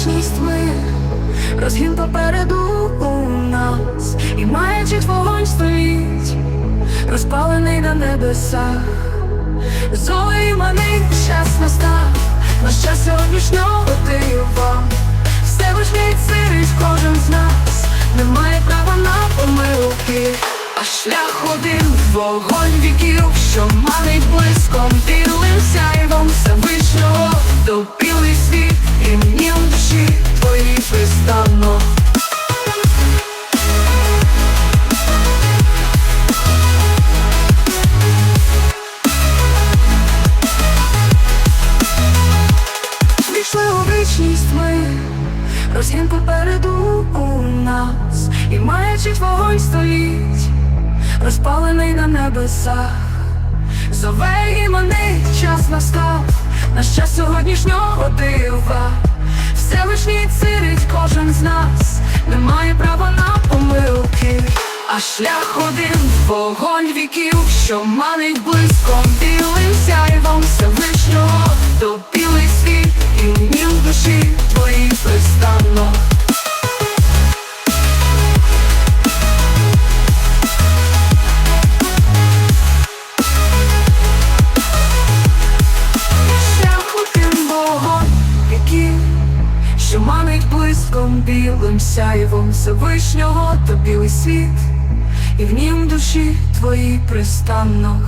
вічність ми, розгін попереду у нас, і маячить вогонь стоїть, розпалений на небесах. Зої манить час настав, наш час сьогоднішнього дива. Всевишній цирить кожен з нас, не має права на помилки. А шлях один вогонь віків, що манить блиском білим сяйвом попереду у нас, і маячить вогонь стоїть, розпалений на небесах. Зове і манить, час настав, наш час сьогоднішнього дива. Всевишній цирить кожен з нас, не має права на помилки. А шлях один вогонь віків, що манить блиском білим сяйвом Всевишнього блиском білим сяєвом Всевишнього та білий світ, і в нім душі твої пристанно.